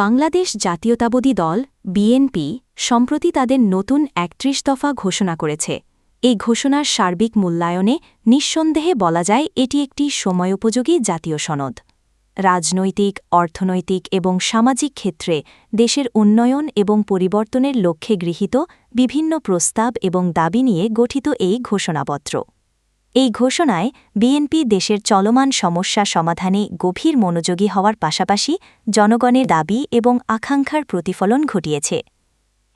বাংলাদেশ জাতীয়তাবাদী দল, বিএনপি, সম্প্রতি তাদের নতুন একত্রিশ দফা ঘোষণা করেছে। এই ঘোষণার সার্বিক মূল্যায়নে নিঃসন্দেহে বলা যায় এটি একটি সময়োপযোগী জাতীয় সনদ। রাজনৈতিক, অর্থনৈতিক এবং সামাজিক ক্ষেত্রে দেশের উন্নয়ন এবং পরিবর্তনের লক্ষ্যে গৃহীত বিভিন্ন প্রস্তাব এবং দাবি নিয়ে গঠিত এই ঘোষণাপত্র। এই ঘোষণায় বিএনপি দেশের চলমান সমস্যা সমাধানে গভীর মনোযোগী হওয়ার পাশাপাশি জনগণের দাবি এবং আকাঙ্ক্ষার প্রতিফলন ঘটিয়েছে।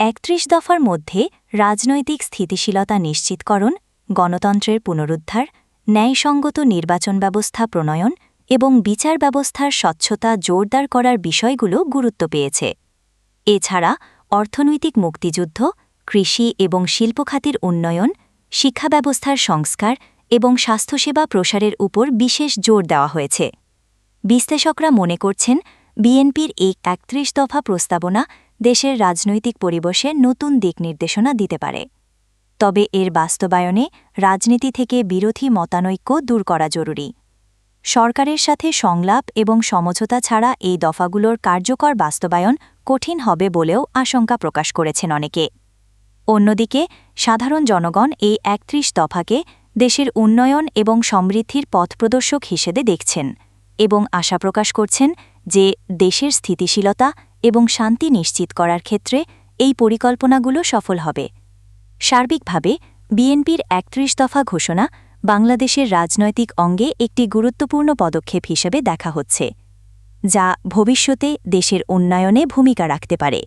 একত্রিশ দফার মধ্যে রাজনৈতিক স্থিতিশীলতা নিশ্চিতকরণ, গণতন্ত্রের পুনরুদ্ধার, ন্যায়সঙ্গত নির্বাচন ব্যবস্থা প্রণয়ন এবং বিচার ব্যবস্থার স্বচ্ছতা জোরদার করার বিষয়গুলো গুরুত্ব পেয়েছে। এছাড়া অর্থনৈতিক মুক্তিযুদ্ধ, কৃষি এবং শিল্পখাতির উন্নয়ন, শিক্ষা ব্যবস্থার সংস্কার এবং স্বাস্থ্যসেবা প্রসারের উপর বিশেষ জোর দেওয়া হয়েছে। বিশ্লেষকরা মনে করছেন, বিএনপির এই একত্রিশ দফা প্রস্তাবনা দেশের রাজনৈতিক পরিবেশে নতুন দিক নির্দেশনা দিতে পারে। তবে এর বাস্তবায়নে রাজনীতি থেকে বিরোধী মতানৈক্য দূর করা জরুরি। সরকারের সাথে সংলাপ এবং সমঝোতা ছাড়া এই দফাগুলোর কার্যকর বাস্তবায়ন কঠিন হবে বলেও আশঙ্কা প্রকাশ করেছেন অনেকে। অন্যদিকে, সাধারণ জনগণ এই একত্রিশ দফাকে দেশের উন্নয়ন এবং সমৃদ্ধির পথপ্রদর্শক হিসেবে দেখছেন এবং আশা প্রকাশ করছেন যে দেশের স্থিতিশীলতা এবং শান্তি নিশ্চিত করার ক্ষেত্রে এই পরিকল্পনাগুলো সফল হবে। সার্বিকভাবে, বিএনপির একত্রিশ দফা ঘোষণা বাংলাদেশের রাজনৈতিক অঙ্গে একটি গুরুত্বপূর্ণ পদক্ষেপ হিসেবে দেখা হচ্ছে, যা ভবিষ্যতে দেশের উন্নয়নে ভূমিকা রাখতে পারে।